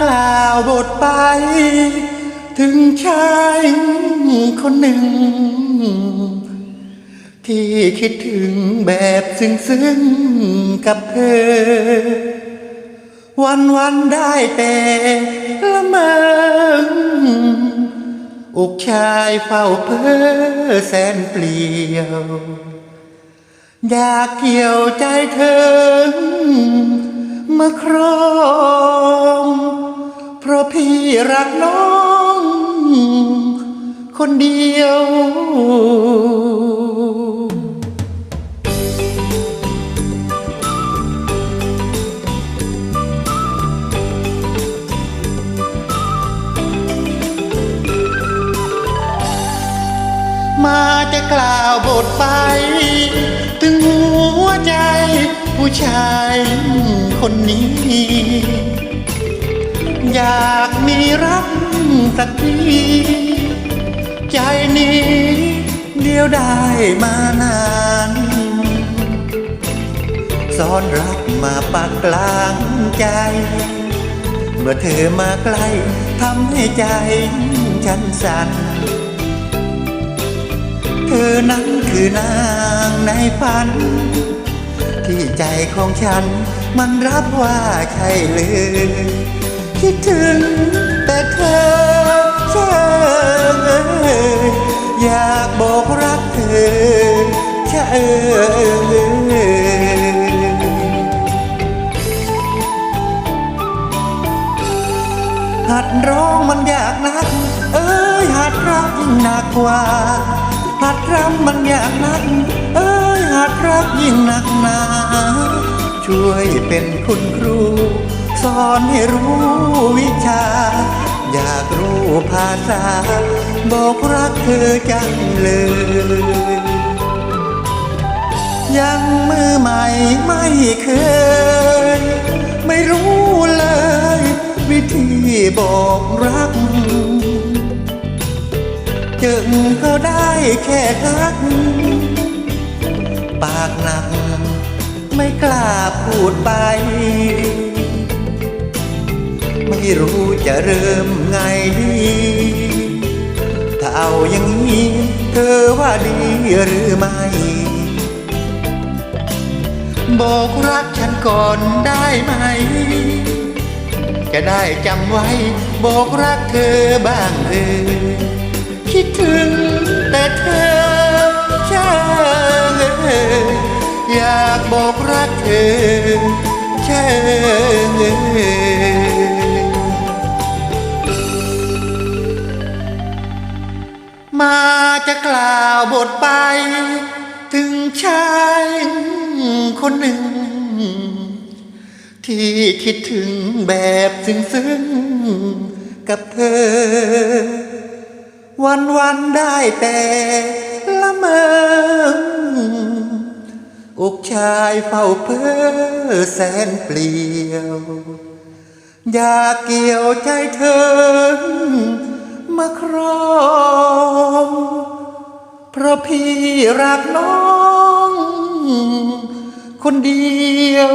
กล่าวบทไป ถึงชายคนหนึ่ง ที่คิดถึงแบบซึ้งๆกับเธอ วันวันๆได้แต่ละเมออกชายเฝ้าเพ้อแสนเปลี่ยว อยากเกี่ยวใจเธอมาครอง เพราะพี่รักน้อง คนเดียวมาจะกล่าวบทไป ถึงหัวใจผู้ชายคนนี้ อยากมีรักสักทีใจนี้เดียวได้มานานซ่อนรักมาปากกลางใจ เมื่อเธอมาใกล้ทำให้ใจฉันสั่น เธอนั้นคือนางในฝัน ที่ใจของฉันมันรับว่าใช่เลย คิดถึงแต่เธอเชื่ออยากบอกรักเธอเชื่อหัดร้องมันยากนัก เอ้ยหัดรักยิ่งหนักกว่า หัดรำมันยากนัก เอ้ยหัดรักยิ่งหนักหนา ช่วยเป็นคุณครู สอนให้รู้วิชา อยากรู้ภาษา บอกรักเธอจังเลย ยังมือใหม่ไม่เคย ไม่รู้เลย วิธีบอกรัก จึงก็ได้แค่ทัก ปากหนักไม่กล้าพูดไป ไม่รู้จะเริ่มไงดีถ้าเอาอย่างนี้เธอว่าดีหรือไม่ บอกรักฉันก่อนได้ไหม จะได้จำไว้ บอกรักเธอบ้างเออคิดถึงแต่เธอช่างเอออยากบอกรักเธอ จะกล่าวบทไป ถึงชายคนหนึ่ง ที่คิดถึงแบบซึ้งๆกับเธอ วันวันๆได้แต่ละเมออกชายเฝ้าเพ้อแสนเปลี่ยว อยากเกี่ยวใจเธอ มาครองเพราะพี่รักน้อง คนเดียว